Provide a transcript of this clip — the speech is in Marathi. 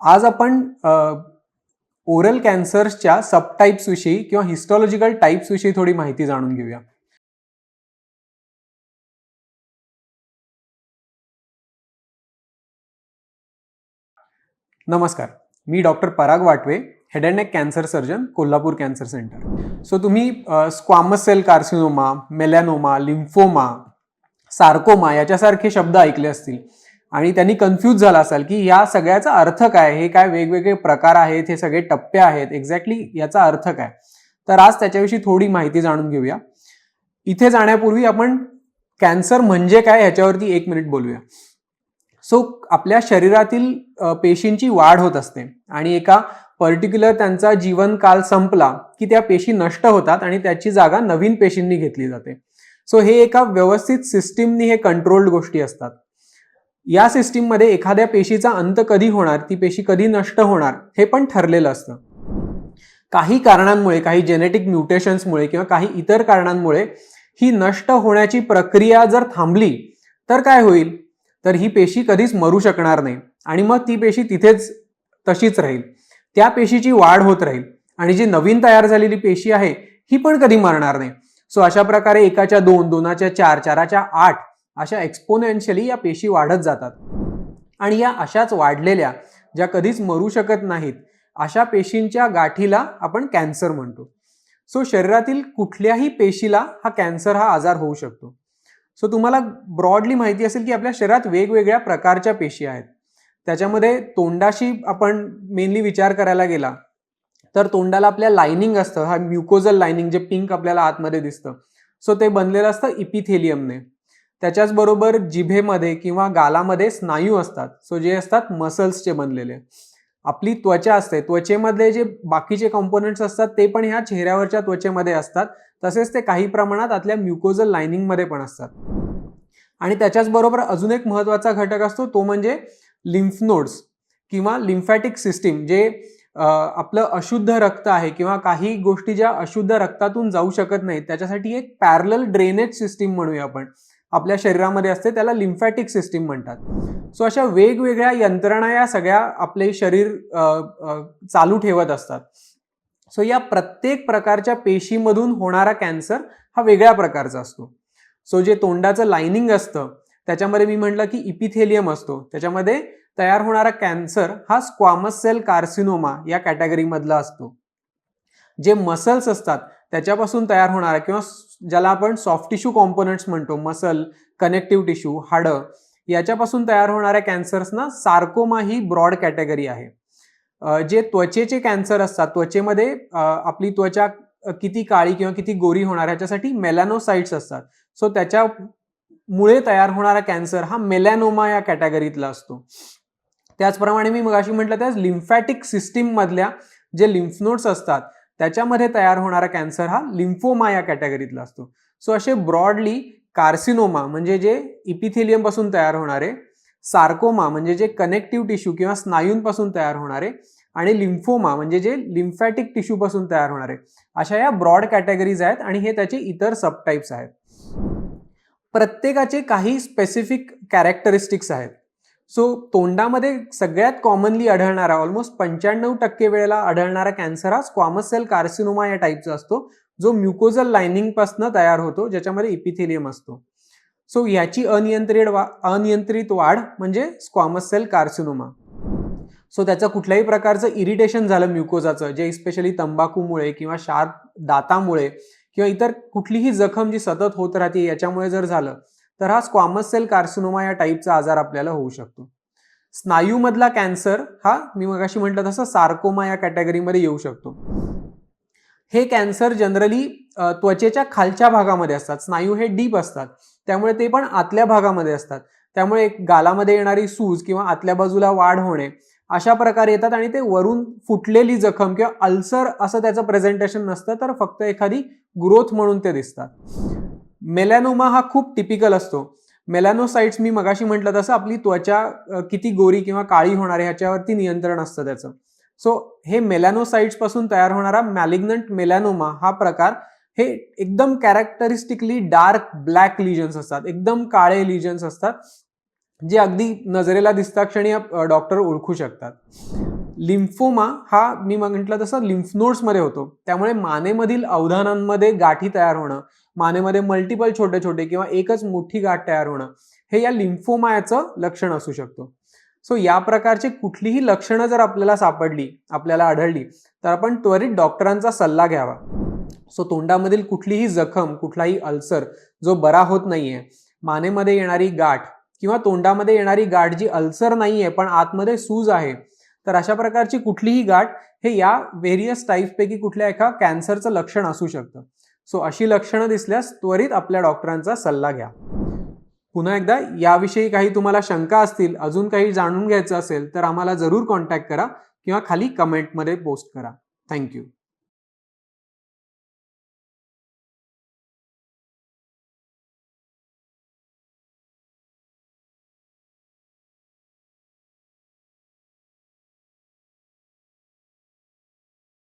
आज आपण ओरल कॅन्सर्सच्या सबटाईप्स विषयी किंवा हिस्टॉलॉजिकल टाईप्सविषयी थोडी माहिती जाणून घेऊया. नमस्कार. मी doctor Parag Vatve head and neck cancer surgeon Kolhapur cancer centre so तुम्ही squamous cell carcinoma melanoma lymphoma sarcoma याच्यासारखे शब्द ऐकले असतील. आणि त्यांनी कन्फ्यूज झाला असाल की या सगळ्याचा अर्थ काय? हे काय वेगवेगळे प्रकार आहेत? हे सगळे टप्पे आहेत. एक्झॅक्टली याचा अर्थ काय? तर आज त्याच्याविषयी थोडी माहिती जाणून घेऊया. इथे जाण्यापूर्वी आपण कॅन्सर म्हणजे काय ह्याच्यावरती एक मिनिट बोलूया. सो आपल्या शरीरातील पेशींची वाढ होत असते आणि एका पर्टिक्युलर त्यांचा जीवनकाल संपला की त्या पेशी नष्ट होतात आणि त्याची जागा नवीन पेशींनी घेतली जाते. सो हे एका व्यवस्थित सिस्टीमनी हे कंट्रोल्ड गोष्टी असतात. या सिस्टीममध्ये एखाद्या पेशीचा अंत कधी होणार ती पेशी कधी नष्ट होणार हे पण ठरलेलं असतं. काही कारणांमुळे काही जेनेटिक म्युटेशन्समुळे किंवा काही इतर कारणांमुळे ही नष्ट होण्याची प्रक्रिया जर थांबली तर काय होईल? तर ही पेशी कधीच मरू शकणार नाही आणि मग ती पेशी तिथेच तशीच राहील. त्या पेशीची वाढ होत राहील आणि जी नवीन तयार झालेली पेशी आहे ही पण कधी मरणार नाही. सो अशा प्रकारे एकाच्या दोन दोनाच्या चार चाराच्या आठ अशा एक्सपोनेन्शियली या पेशी वाढत जातात. आणि या अशाच वाढलेल्या ज्या कधीच मरू शकत नाहीत अशा पेशींच्या गाठीला आपण कॅन्सर म्हणतो. सो शरीरातील कुठल्याही पेशीला हा कॅन्सर हा आजार होऊ शकतो. सो तुम्हाला ब्रॉडली माहिती असेल की आपल्या शरीरात वेगवेगळ्या प्रकारच्या पेशी आहेत. त्याच्यामध्ये तोंडाशी आपण मेनली विचार करायला गेला तर तोंडाला आपल्या लायनिंग असतं हा म्युकोजल लायनिंग जे पिंक आपल्याला आतमध्ये दिसतं. सो ते बनलेलं असतं इपिथेलियमने त्याच्याच बरोबर जिभेमध्ये किंवा गालामध्ये स्नायू असतात. सो जे असतात मसल्सचे बनलेले. आपली त्वचा असते. त्वचेमधले जे बाकीचे कंपोनंट्स असतात ते पण ह्या चेहऱ्यावरच्या त्वचेमध्ये असतात. तसेच ते काही प्रमाणात आतल्या म्युकोजल लायनिंगमध्ये पण असतात. आणि त्याच्याच बरोबर अजून एक महत्त्वाचा घटक असतो तो म्हणजे लिम्फ नोड्स किंवा लिम्फॅटिक सिस्टीम जे आपलं अशुद्ध रक्त आहे किंवा काही गोष्टी ज्या अशुद्ध रक्तातून जाऊ शकत नाहीत त्याच्यासाठी एक पॅरल ड्रेनेज सिस्टीम म्हणूया आपण. आपल्या शरीरामध्ये असते त्याला लिम्फॅटिक सिस्टीम म्हणतात. सो अशा वेगवेगळ्या यंत्रणा या सगळ्या आपले शरीर चालू ठेवत असतात. सो या प्रत्येक प्रकारच्या पेशीमधून होणारा कॅन्सर हा वेगळ्या प्रकारचा असतो. सो जे तोंडाचं लायनिंग असतं त्याच्यामध्ये मी म्हटलं की इपिथेलियम असतो. त्याच्यामध्ये तयार होणारा कॅन्सर हा स्क्वामस सेल कार्सिनोमा या कॅटेगरीमधला असतो. जे मसल्स असतात त्याच्यापासून तयार होणारा किंवा ज्याला आपण सॉफ्ट टिश्यू कॉम्पोनंट्स म्हणतो मसल कनेक्टिव्ह टिश्यू हाडं याच्यापासून तयार होणाऱ्या कॅन्सर्सना सार्कोमा ही ब्रॉड कॅटेगरी आहे. जे त्वचेचे कॅन्सर असतात त्वचेमध्ये आपली त्वचा किती काळी किंवा किती गोरी होणार याच्यासाठी मेलॅनोसाइट्स असतात. सो त्याच्यामुळे तयार होणारा कॅन्सर हा मेलॅनोमा या कॅटेगरीतला असतो. त्याचप्रमाणे मी मगाशी म्हटलं त्याच लिम्फॅटिक सिस्टीममधल्या जे लिम्फनोड्स असतात त्याच्यामध्ये तयार होणारा कॅन्सर हा लिम्फोमा या कॅटेगरीतला असतो. सो असे ब्रॉडली कार्सिनोमा म्हणजे जे इपिथेलियमपासून तयार होणारे सार्कोमा म्हणजे जे कनेक्टिव्ह टिश्यू किंवा स्नायूंपासून तयार होणारे आणि लिम्फोमा म्हणजे जे लिम्फॅटिक टिश्यूपासून तयार होणारे. अशा या ब्रॉड कॅटेगरीज आहेत आणि हे त्याचे इतर सबटाईप्स आहेत. प्रत्येकाचे काही स्पेसिफिक कॅरेक्टरिस्टिक्स आहेत. सो तोंडामध्ये सगळ्यात कॉमनली आढळणारा ऑलमोस्ट पंच्याण्णव टक्के वेळेला आढळणारा कॅन्सर हा स्क्वामस सेल कार्सिनोमा या टाईपचा असतो जो म्युकोजल लायनिंगपासून तयार होतो ज्याच्यामध्ये इपिथेलियम असतो. सो याची अनियंत्रित वा अनियंत्रित वाढ म्हणजे स्क्वामस सेल कार्सिनोमा सो त्याचं कुठल्याही प्रकारचं इरिटेशन झालं म्युकोजाचं जे स्पेशली तंबाखूमुळे किंवा शार्प दातामुळे किंवा इतर कुठलीही जखम जी सतत होत राहते याच्यामुळे जर झालं तर हा स्क्वामस सेल कार्सिनोमा या टाईपचा आजार आपल्याला होऊ शकतो. स्नायूमधला कॅन्सर हा मी मगाशी म्हटलं तसं सार्कोमा या कॅटेगरीमध्ये येऊ शकतो. हे कॅन्सर जनरली त्वचेच्या खालच्या भागामध्ये असतात. स्नायू हे डीप असतात. त्यामुळे ते पण आतल्या भागामध्ये असतात. त्यामुळे एक गालामध्ये येणारी सूज किंवा आतल्या बाजूला वाढ होणे अशा प्रकारे येतात आणि ते वरून फुटलेली जखम किंवा अल्सर असं त्याचं प्रेझेंटेशन नसतं तर फक्त एखादी ग्रोथ म्हणून ते दिसतात. मेलॅनोमा हा खूप टिपिकल असतो. मेलॅनोसाइट्स मी मगाशी म्हटलं तसं आपली त्वचा किती गोरी किंवा काळी होणार आहे ह्याच्यावरती नियंत्रण असतं त्याचं. सो हे मेलॅनोसाइट्सपासून तयार होणारा मॅलिग्नंट मेलॅनोमा हा प्रकार हे एकदम कॅरेक्टरिस्टिकली डार्क ब्लॅक लिजन्स असतात. एकदम काळे लिजन्स असतात. जे अगदी नजरेला दिसता क्षणी डॉक्टर ओळखू शकतात. लिम्फोमा हा मी म्हटलं तसं लिम्फ नोड्समध्ये होतो. त्यामुळे मानेमधील अवधानांमध्ये गाठी तयार होणं मानेमध्ये मल्टिपल छोटे छोटे किंवा एकच मोठी गाठ तयार होणं हे या लिम्फोमायाचं लक्षण असू शकतो. सो या प्रकारची कुठलीही लक्षणं जर आपल्याला सापडली आपल्याला आढळली तर आपण त्वरित डॉक्टरांचा सल्ला घ्यावा. सो तोंडामधील कुठलीही जखम कुठलाही अल्सर जो बरा होत नाहीये मानेमध्ये येणारी गाठ किंवा तोंडामध्ये येणारी गाठ जी अल्सर नाहीये पण आतमध्ये सूज आहे तर अशा प्रकारची कुठलीही गाठ हे या व्हेरियस टाईप्सपैकी कुठल्या एका कॅन्सरचं लक्षण असू शकतं. सो अशी लक्षणं दिसल्यास त्वरित आपल्या डॉक्टरांचा सल्ला घ्या. पुन्हा एकदा याविषयी काही तुम्हाला शंका असतील अजून काही जाणून घ्यायचं असेल तर आम्हाला जरूर कॉन्टॅक्ट करा किंवा खाली कमेंटमध्ये पोस्ट करा. थँक्यू